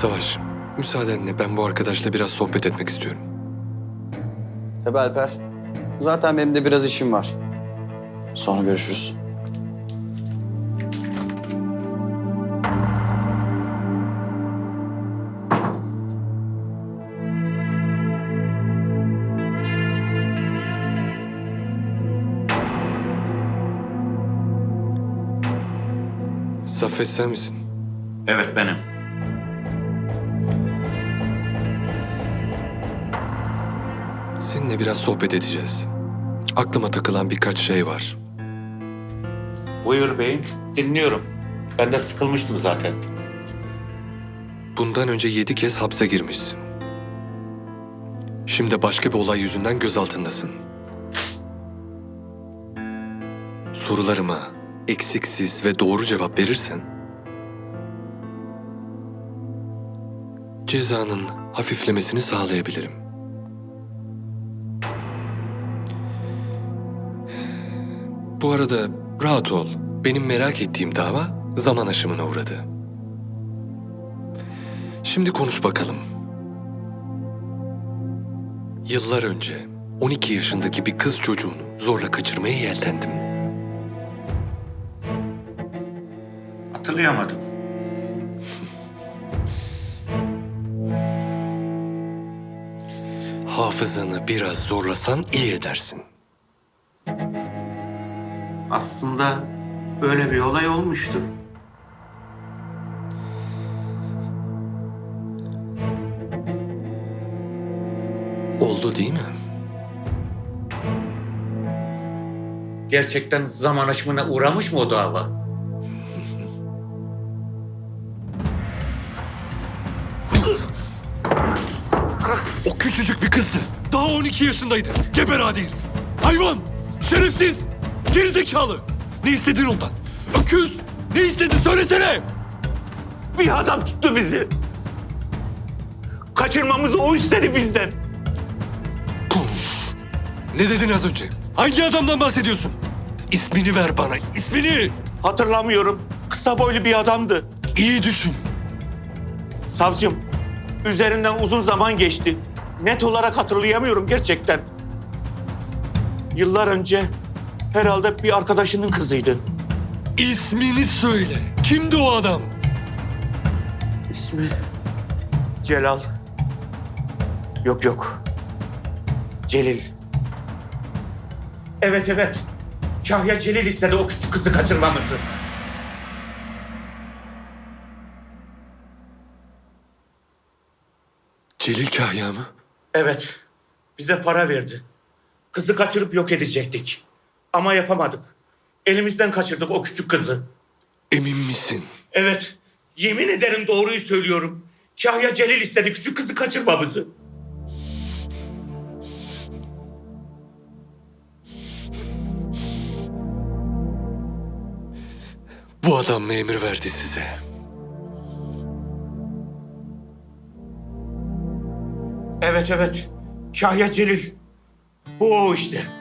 Savaş, müsaadenle ben bu arkadaşla biraz sohbet etmek istiyorum. Tabii Alper. Zaten benim de biraz işim var. Sonra görüşürüz. Saffet sen misin? Evet benim. Seninle biraz sohbet edeceğiz. Aklıma takılan birkaç şey var. Buyur beyim. Dinliyorum. Ben de sıkılmıştım zaten. Bundan önce yedi kez hapse girmişsin. Şimdi başka bir olay yüzünden gözaltındasın. Sorularıma eksiksiz ve doğru cevap verirsen... ...cezanın hafiflemesini sağlayabilirim. Bu arada rahat ol. Benim merak ettiğim dava zaman aşımına uğradı. Şimdi konuş bakalım. Yıllar önce 12 yaşındaki bir kız çocuğunu zorla kaçırmaya yeltendim. Hatırlayamadım. Hafızanı biraz zorlasan iyi edersin. Aslında böyle bir olay olmuştu. Oldu değil mi? Gerçekten zaman aşımına uğramış mı o dava? O küçücük bir kızdı. Daha 12 yaşındaydı. Geber adi herif. Hayvan! Şerefsiz! Gerizekalı! Ne istedin ondan? Öküz! Ne istedin söylesene! Bir adam tuttu bizi. Kaçırmamızı o istedi bizden. Ne dedin az önce? Hangi adamdan bahsediyorsun? İsmini ver bana, ismini! Hatırlamıyorum. Kısa boylu bir adamdı. İyi düşün. Savcım, üzerinden uzun zaman geçti. Net olarak hatırlayamıyorum gerçekten. Yıllar önce herhalde bir arkadaşının kızıydı. İsmini söyle. Kimdi o adam? İsmi Celal. Yok yok. Celil. Evet evet. Kahya Celil istedi o küçük kızı kaçırmamızı. Celil Kahya mı? Evet. Bize para verdi. Kızı kaçırıp yok edecektik. Ama yapamadık. Elimizden kaçırdık o küçük kızı. Emin misin? Evet. Yemin ederim doğruyu söylüyorum. Kahya Celil istedi küçük kızı kaçırmamızı. Bu adam mı emir verdi size? Evet evet. Kahya Celil. Bu o işte.